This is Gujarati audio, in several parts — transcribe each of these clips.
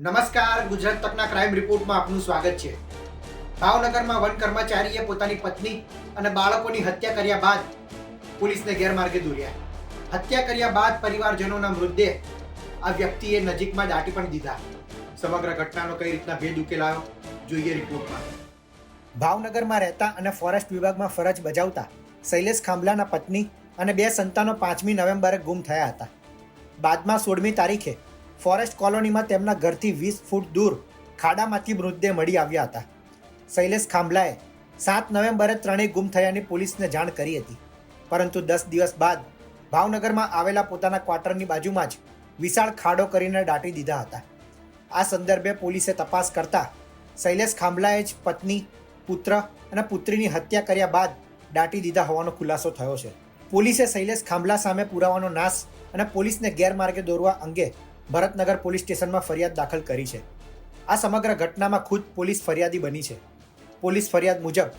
નમસ્કાર, ગુજરાત તકના ક્રાઇમ રિપોર્ટમાં આપનું સ્વાગત છે. ભાવનગરમાં વન કર્મચારીએ પોતાની પત્ની અને બાળકોની હત્યા કર્યા બાદ પોલીસને ગેરમાર્ગે દોર્યા. હત્યા કર્યા બાદ પરિવારજનોના મૃતદેહ આ વ્યક્તિએ નજીકમાં દાટી પણ દીધા. સમગ્ર ઘટનાનો કઈ રીતના ભેદ ઉકેલાયો જોઈએ રિપોર્ટમાં ભાવનગરમાં રહેતા અને ફોરેસ્ટ વિભાગમાં ફરજ બજાવતા શૈલેષ ખાંભલાના પત્ની અને બે સંતાનો પાંચમી નવેમ્બરે ગુમ થયા હતા. બાદમાં સોળમી તારીખે ફોરેસ્ટ કોલોનીમાં તેમના ઘરથી વીસ ફૂટ દૂર ખાડામાંથી મૃતદેહ મળી આવ્યા હતા. શૈલેષ ખાંભલાએ સાત નવેમ્બરે ત્રણેય ગુમ થયાની પોલીસને જાણ કરી હતી. પરંતુ દસ દિવસ બાદ ભાવનગરમાં આવેલા પોતાના ક્વાર્ટરની બાજુમાં જ વિશાળ ખાડો કરીને દાટી દીધા હતા. આ સંદર્ભે પોલીસે તપાસ કરતા શૈલેષ ખાંભલાએ જ પત્ની, પુત્ર અને પુત્રીની હત્યા કર્યા બાદ દાટી દીધા હોવાનો ખુલાસો થયો છે. પોલીસે શૈલેષ ખાંભલા સામે પુરાવાનો નાશ અને પોલીસને ગેરમાર્ગે દોરવા અંગે ભરતનગર પોલીસ સ્ટેશનમાં ફરિયાદ દાખલ કરી છે. આ સમગ્ર ઘટનામાં ખુદ પોલીસ ફરિયાદી બની છે. પોલીસ ફરિયાદ મુજબ,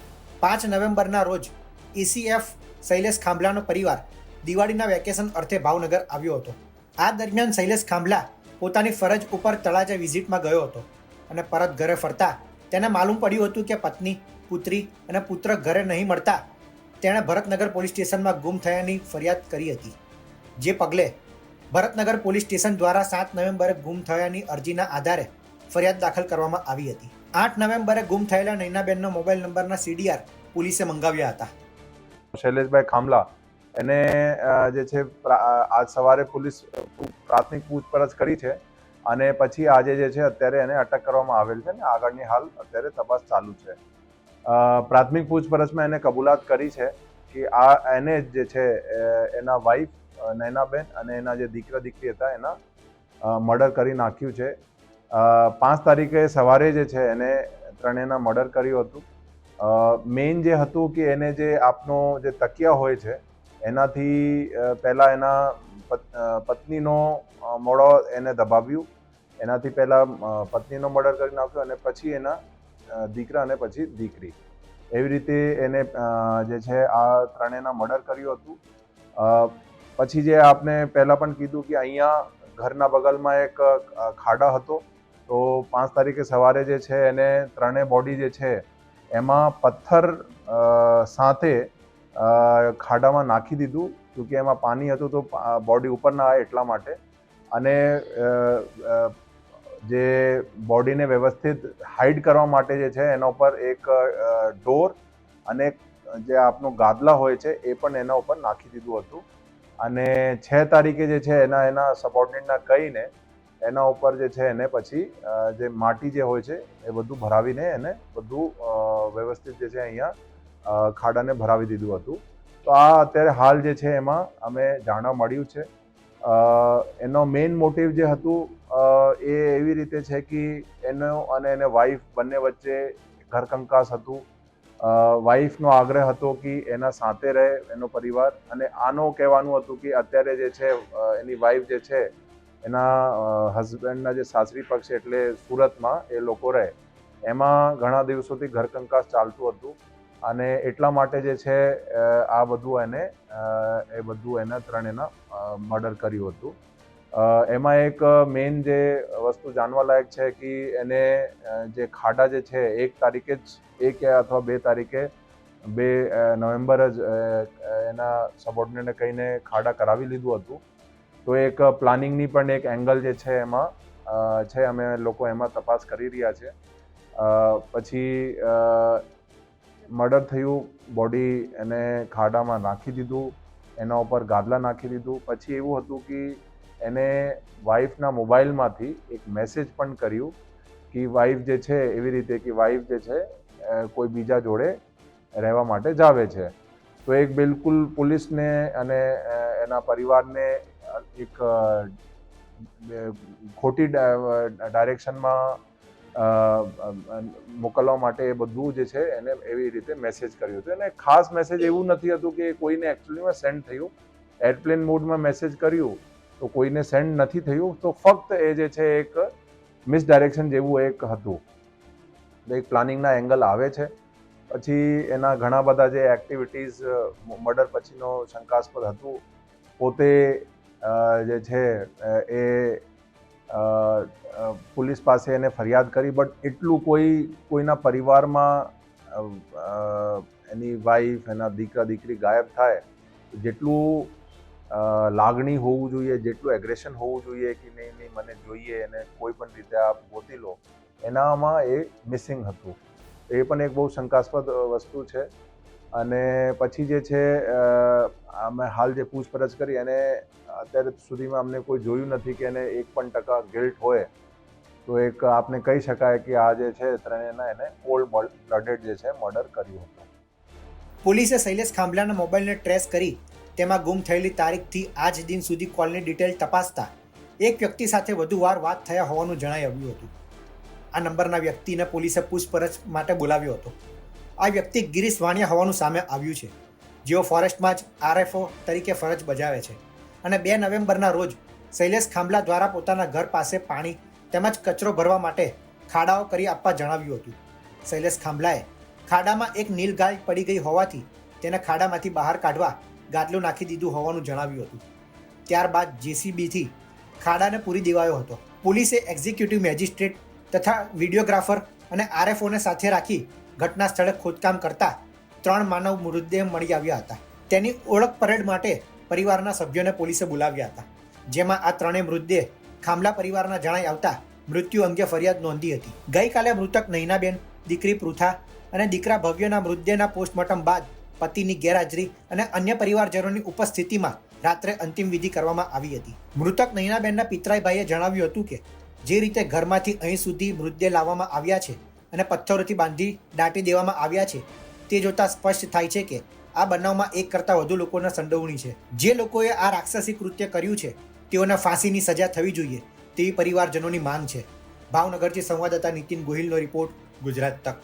પાંચ નવેમ્બરના રોજ એસીએફ શૈલેષ ખાંભલાનો પરિવાર દિવાળીના વેકેશન અર્થે ભાવનગર આવ્યો હતો. આ દરમિયાન શૈલેષ ખાંભલા પોતાની ફરજ ઉપર તળાજા વિઝિટમાં ગયો હતો અને પરત ઘરે ફરતા તેને માલુમ પડ્યું હતું કે પત્ની, પુત્રી અને પુત્ર ઘરે નહીં મળતા તેણે ભરતનગર પોલીસ સ્ટેશનમાં ગુમ થયાની ફરિયાદ કરી હતી. જે પગલે ભરતનગર પોલીસ સ્ટેશન દ્વારા સાત નવેમ્બરે ગુમ થયાની અરજીના આધારે ફરિયાદ દાખલ કરવામાં આવી હતી. આઠ નવેમ્બરે ગુમ થયેલા નૈનાબેનનો મોબાઈલ નંબરના સીડીઆર પોલીસે મંગાવ્યા હતા. શૈલેષભાઈ ખામલા, એને જે છે આજ સવારે પોલીસ પ્રાથમિક પૂછપરછ કરી છે અને પછી આજે જે છે અત્યારે એને અટક કરવામાં આવેલ છે ને આગળની હાલ અત્યારે તપાસ ચાલુ છે. પ્રાથમિક પૂછપરછમાં એને કબૂલાત કરી છે કે આ, એને જે છે એના વાઈફ નૈનાબેન અને એના જે દીકરા દીકરી હતા, એના મર્ડર કરી નાખ્યું છે. પાંચ તારીખે સવારે જે છે એને ત્રણેયના મર્ડર કર્યું હતું. મેઇન જે હતું કે એને જે આપનો જે તકિયા હોય છે, એનાથી પહેલાં એના પત- પત્નીનો મોડો એને દબાવ્યું. એનાથી પહેલાં પત્નીનો મર્ડર કરી નાખ્યો અને પછી એના દીકરા અને પછી દીકરી. એવી રીતે એને જે છે આ ત્રણેયના મર્ડર કર્યું હતું. પછી જે આપને પહેલા પણ કીધું કે અહીંયા ઘરના બગલમાં એક ખાડા હતો, તો પાંચ તારીખે સવારે જે છે એને ત્રણેય બોડી જે છે એમાં પથ્થર સાથે ખાડામાં નાખી દીધું કે એમાં પાણી હતું તો બોડી ઉપર ના આવે એટલા માટે. અને જે બોડીને વ્યવસ્થિત હાઇડ કરવા માટે જે છે એના ઉપર એક ડોર અને જે આપનું ગાદલા હોય છે એ પણ એના ઉપર નાખી દીધું હતું. અને છ તારીખે જે છે એના એના સબોર્ડિનેટના કહીને એના ઉપર જે છે એને પછી જે માટી જે હોય છે એ બધું ભરાવીને એને બધું વ્યવસ્થિત જે છે અહીંયા ખાડાને ભરાવી દીધું હતું. તો આ અત્યારે હાલ જે છે એમાં અમે જાણવા મળ્યું છે. એનો મેઇન મોટિવ જે હતું એ એવી રીતે છે કે એનો અને એને વાઈફ બંને વચ્ચે ઘરકંકાસ હતું. વાઈફનો આગ્રહ હતો કે એના સાથે રહે, એનો પરિવાર. અને આનો કહેવાનું હતું કે અત્યારે જે છે એની વાઈફ જે છે, એના હસબન્ડના જે સાસરી પક્ષ એટલે સુરતમાં એ લોકો રહે. એમાં ઘણા દિવસોથી ઘરકંકાસ ચાલતું હતું. અને એટલા માટે જે છે આ બધું એને એ બધું એના ત્રણેના મર્ડર કર્યું હતું. એમાં એક મેઇન જે વસ્તુ જાણવા લાયક છે કે એને જે ખાડા જે છે, એક તારીખે જ, એક અથવા બે તારીખે, બે નવેમ્બર જ એના સબોર્ડિનેટને કહીને ખાડા કરાવી લીધું હતું. તો એક પ્લાનિંગની પણ એક એંગલ જે છે એમાં છે, અમે લોકો એમાં તપાસ કરી રહ્યા છે. પછી મર્ડર થયું બોડી એને ખાડામાં નાખી દીધું, એના ઉપર ગાદલા નાખી દીધું. પછી એવું હતું કે એને વાઈફના મોબાઈલમાંથી એક મેસેજ પણ કર્યું કે વાઈફ જે છે, એવી રીતે કે વાઈફ જે છે કોઈ બીજા જોડે રહેવા માટે જાવે છે. તો એક બિલકુલ પોલીસને અને એના પરિવારને એક ખોટી ડાયરેક્શનમાં મોકલવા માટે એ બધું જે છે, એને એવી રીતે મેસેજ કર્યું હતું. અને ખાસ મેસેજ એવું નથી હતું કે કોઈને એકચ્યુઅલીમાં સેન્ડ થયું. એરપ્લેન મોડમાં મેસેજ કર્યું. તો કોઈને સેન્ડ નથી થયું, તો ફક્ત એ જે છે એક મિસડાયરેક્શન જેવું એક હતું. એક પ્લાનિંગના એંગલ આવે છે. પછી એના ઘણા બધા જે એક્ટિવિટીઝ મર્ડર પછીનો શંકાસ્પદ હતું. પોતે જે છે એ પોલીસ પાસે એને ફરિયાદ કરી બટ એટલું કોઈ, કોઈના પરિવારમાં એની વાઈફ એના દીકરા, દીકરી ગાયબ થાય, જેટલું લાગણી હોવું જોઈએ, જેટલું એગ્રેશન હોવું જોઈએ કે નહીં નહીં, મને જોઈએ અને કોઈ પણ રીતે આપ ગોતી લો, એનામાં એ મિસિંગ હતું. એ પણ એક બહુ શંકાસ્પદ વસ્તુ છે. અને પછી જે છે અમે હાલ જે પૂછપરછ કરી એને અત્યારે સુધીમાં અમને કોઈ જોયું નથી કે એને એક પણ ટકા ગિલ્ટ હોય, તો એક આપને કહી શકાય કે આ જે છે, ત્રણેયના એને કોલ્ડ બ્લડેડ જે છે મર્ડર કર્યું હતું. પોલીસે શૈલેષ ખાંભલાના મોબાઈલને ટ્રેસ કરી તેમાં ગુમ થયેલી તારીખથી આજ દિન સુધી કોલની ડિટેલ તપાસતા એક વ્યક્તિ સાથે વધુ વાર વાત થયા હોવાનું જણાઈ આવ્યું હતું. આ નંબરના વ્યક્તિને પોલીસે પૂછપરછ માટે બોલાવ્યો હતો. આ વ્યક્તિ ગિરીશ વાણિયા હોવાનું સામે આવ્યું છે. જેઓ ફોરેસ્ટમાં જ આરએફઓ તરીકે ફરજ બજાવે છે અને બે નવેમ્બરના રોજ શૈલેષ ખાંભલા દ્વારા પોતાના ઘર પાસે પાણી તેમજ કચરો ભરવા માટે ખાડાઓ કરી આપવા જણાવ્યું હતું. શૈલેષ ખાંભલાએ ખાડામાં એક નીલગાય પડી ગઈ હોવાથી તેને ખાડામાંથી બહાર કાઢવા ગાદલું નાખી દીધું હોવાનું જણાવ્યું હતું. ત્યારબાદ જેસીબીથી ખાડાને પૂરી દેવાયો હતો. પોલીસે એક્ઝિક્યુટિવ મેજિસ્ટ્રેટ તથા વિડીયોગ્રાફર અને આરએફઓને સાથે રાખી ઘટના સ્થળે ખોદકામ કરતા ત્રણ માનવ મૃતદેહ મળી આવ્યા હતા. તેની ઓળખ પરેડ માટે પરિવારના સભ્યોને પોલીસે બોલાવ્યા હતા. જેમાં આ ત્રણેય મૃતદેહ ખામલા પરિવારના જણાઈ આવતા મૃત્યુ અંગે ફરિયાદ નોંધી હતી. ગઈકાલે મૃતક નૈનાબેન, દીકરી પૃથા અને દીકરા ભવ્યના મૃતદેહના પોસ્ટમોર્ટમ બાદ પતિની ગેરહાજરી અને અન્ય પરિવારજનોની ઉપસ્થિતિમાં રાત્રે અંતિમ વિધિ કરવામાં આવી હતી. મૃતક નૈનાબેનના પિતરાઈભાઈએ જણાવ્યું હતું કે, જે રીતે ઘરમાંથી અહીં સુધી મૃતદેહ લાવવામાં આવ્યા છે અને પથ્થરોથી બાંધી દાટી દેવામાં આવ્યા છે, તે જોતા સ્પષ્ટ થાય છે કે, આ બનાવમાં એક કરતાં વધુ લોકોના સંડોવણી છે. જે લોકોએ આ રાક્ષસી કૃત્ય કર્યું છે, તેઓને ફાંસીની સજા થવી જોઈએ તેવી પરિવારજનોની માંગ છે. ભાવનગરથી સંવાદદાતા નીતિન ગોહિલનો રિપોર્ટ ગુજરાત તક.